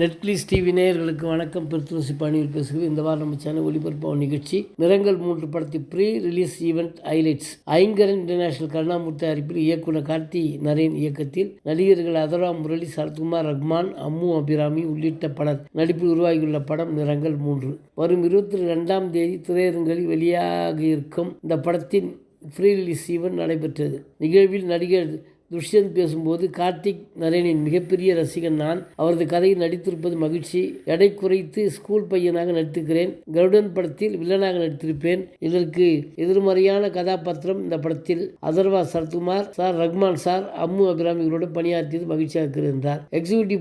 Netflix TV நேயர்களுக்கு வணக்கம். பிரித்துளசி பாணியில் பேசுகிறது இந்த வாரம் நம்ம சேனல் ஒளிபரப்பாகும் நிகழ்ச்சி. நிறங்கள் மூன்று படத்தின் pre release event highlights Ayngaran international Karunamoorthy அறிப்பில் இயக்குனர் கார்த்தி நரேன் இயக்கத்தில் நடிகர்கள் அதரா முரளி சரத்குமார் ரஹ்மான் அம்மு அபிராமி உள்ளிட்ட பலர் நடிப்பில் உருவாகியுள்ள படம் நிறங்கள் மூன்று. வரும் இருபத்தி ரெண்டாம் தேதி திரையரங்களில் வெளியாக இருக்கும் இந்த படத்தின் ஃப்ரீ ரிலீஸ் ஈவெண்ட் நடைபெற்றது. நிகழ்வில் நடிகர் துஷ்யந்த் பேசும்போது கார்த்திக் நரேனின் மிகப்பெரிய ரசிகன் நான். அவரது கதையில் நடித்திருப்பது மகிழ்ச்சி. எடை குறைத்து ஸ்கூல் பையனாக நடித்திருக்கிறேன். கருடன் படத்தில் வில்லனாக நடித்திருப்பேன். இதற்கு எதிர்மறையான கதாபாத்திரம் இந்த படத்தில் அதர்வா சரத்குமார் சார் ரஹ்மான் சார் அம்மு அபிராமிகளுடன் பணியாற்றியது மகிழ்ச்சியாக இருக்கிறார் என்றார்.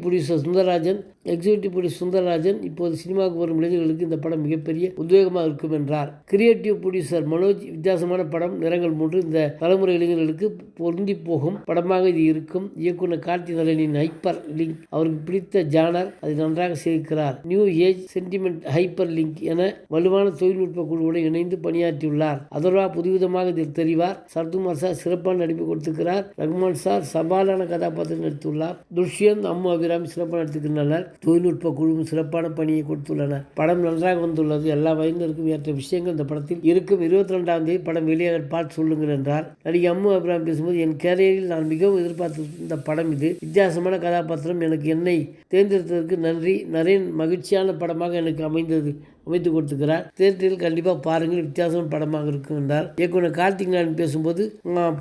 Producer Sundararajan executive producer Sundararajan இப்போது சினிமாவுக்கு வரும் இளைஞர்களுக்கு இந்த படம் மிகப்பெரிய உத்வேகமாக இருக்கும் என்றார். கிரியேட்டிவ் ப்ரொடியூசர் மனோஜ் வித்தியாசமான படம் நிறங்கள் மூன்று இந்த தலைமுறை இளைஞர்களுக்கு பொருந்தி போகும் படமாக இது இருக்கும். இயக்குனர் கார்த்தி நலனின் ஹைப்பர் லிங்க் அவருக்கு பிடித்த ஜானர் அதை நன்றாக சேர்க்கிறார் new age sentiment hyper link என வலுவான தொழில்நுட்ப குழுவுடன் இணைந்து பணியாற்றியுள்ளார். அதர்வா புதுவிதமாக இதில் தெரிவார். சரத்குமார் சார் சிறப்பான நடிப்பு கொடுத்திருக்கிறார். ரகுமான் சார் சவாலான கதாபாத்திரம் நடித்துள்ளார். துஷ்யந்த் அம்மு அபிராமி சிறப்பாக நடித்திருக்கின்றனர். தொழில்நுட்ப குழுவும் சிறப்பான பணியை கொடுத்துள்ளனர் படம் நன்றாக வந்துள்ளது. எல்லா வயதினருக்கும் ஏற்ற விஷயங்கள் இந்த படத்தில் இருக்கும். இருபத்தி ரெண்டாம் தேதி படம் வெளியாக பார்த்து சொல்லுங்கள் என்றார். நடிகை அம்மு அபிராம் பேசும்போது என் கேரியரில் நான் மிகவும் எதிர்பார்த்து இந்த படம் இது. வித்தியாசமான கதாபாத்திரம். எனக்கு என்னை தேர்ந்தெடுத்ததற்கு நன்றி. நரேன் மகிழ்ச்சியான படமாக எனக்கு அமைந்தது. அமைத்து கொடுத்துக்கிறார். தேர்தலில் கண்டிப்பாக பாருங்கள் வித்தியாசமான படமாக இருக்கும் என்றார். இயக்குனர் கார்த்திக் நான் பேசும்போது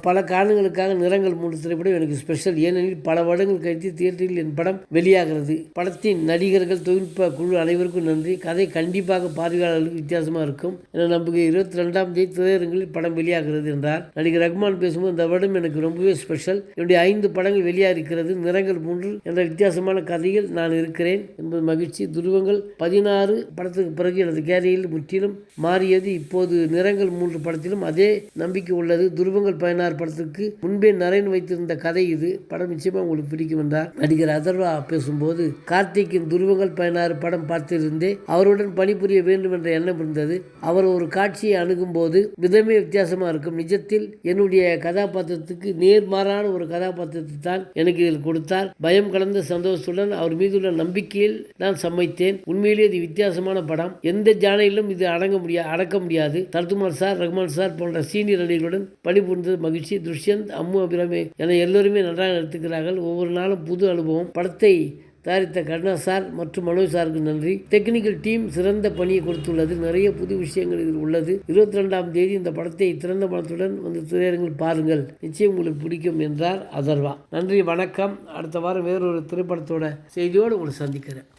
பல காரணங்களுக்காக நிறங்கள் மூன்று திரைப்படம் எனக்கு ஸ்பெஷல் ஏனெனில் பல வருடங்கள் கழித்து தியேட்டரில் என் படம் வெளியாகிறது. படத்தின் நடிகர்கள் தொழில்நுட்ப குழு அனைவருக்கும் நன்றி. கதை கண்டிப்பாக பார்வையாளர்களுக்கு வித்தியாசமாக இருக்கும். என நம்புகை இருபத்தி ரெண்டாம் தேதி திரையரங்கில் படம் வெளியாகிறது என்றார். நடிகர் ரஹ்மான் பேசும்போது இந்த வருடம் எனக்கு ரொம்பவே ஸ்பெஷல் என்னுடைய ஐந்து படங்கள் வெளியாக இருக்கிறது நிறங்கள் மூன்று என்ற வித்தியாசமான கதையில் நான் இருக்கிறேன் என்பது மகிழ்ச்சி துருவங்கள் பதினாறு படத்துக்கு பிறகு எனது கேரியரில் முற்றிலும் மாறியது. இப்போது நிறங்கள் மூன்று படத்திலும் அதே நம்பிக்கை உள்ளது. துருவங்கள் பயனார் படத்துக்கு முன்பே நரேன் வைத்திருந்த கதை இது. படம் நிச்சயமாக உங்களுக்கு பிடிக்கும் என்றார். நடிகர் அதர்வா பேசும்போது கார்த்திக்கின் துருவங்கள் பயனார் படம் பார்த்திருந்தே அவருடன் பணிபுரிய வேண்டும் என்ற எண்ணம் இருந்தது. அவர் ஒரு காட்சியை அணுகும் போது விதமே வித்தியாசமாக இருக்கும். நிஜத்தில் என்னுடைய கதாபாத்திரத்துக்கு நேர்மாறான ஒரு கதாபாத்திரத்தை தான் எனக்கு இதில் கொடுத்தார். பயம் கலந்த சந்தோஷத்துடன் அவர் மீதுள்ள நம்பிக்கையில் நான் சமைத்தேன் உண்மையிலேயே இது வித்தியாசமான படம். எந்த ஜானையிலும் இது அடங்க முடியாது அடக்க முடியாது. சரத்குமார் சார் ரகுமான் சார் போன்ற சீனியர் நடிகர்களுடன் பணிபுரிந்தது மகிழ்ச்சி துஷ்யந்த் அம்மு அபிராமி என எல்லோருமே நன்றாக நடத்துகிறார்கள் ஒவ்வொரு நாளும் புது அனுபவம். படத்தை தயாரித்த கருணா சார் மற்றும் மனோஜ் சாருக்கு நன்றி. டெக்னிக்கல் டீம் சிறந்த பணியை கொடுத்துள்ளது. நிறைய புது விஷயங்கள் இதில் உள்ளது. இருபத்தி ரெண்டாம் தேதி இந்த படத்தை திறந்த படத்துடன் வந்து திரையரங்கில் பாருங்கள். நிச்சயம் உங்களுக்கு பிடிக்கும் என்றார் அதர்வா. நன்றி வணக்கம். அடுத்த வாரம் வேறொரு திரைப்படத்தோட செய்தியோடு உங்களை சந்திக்கிறேன்.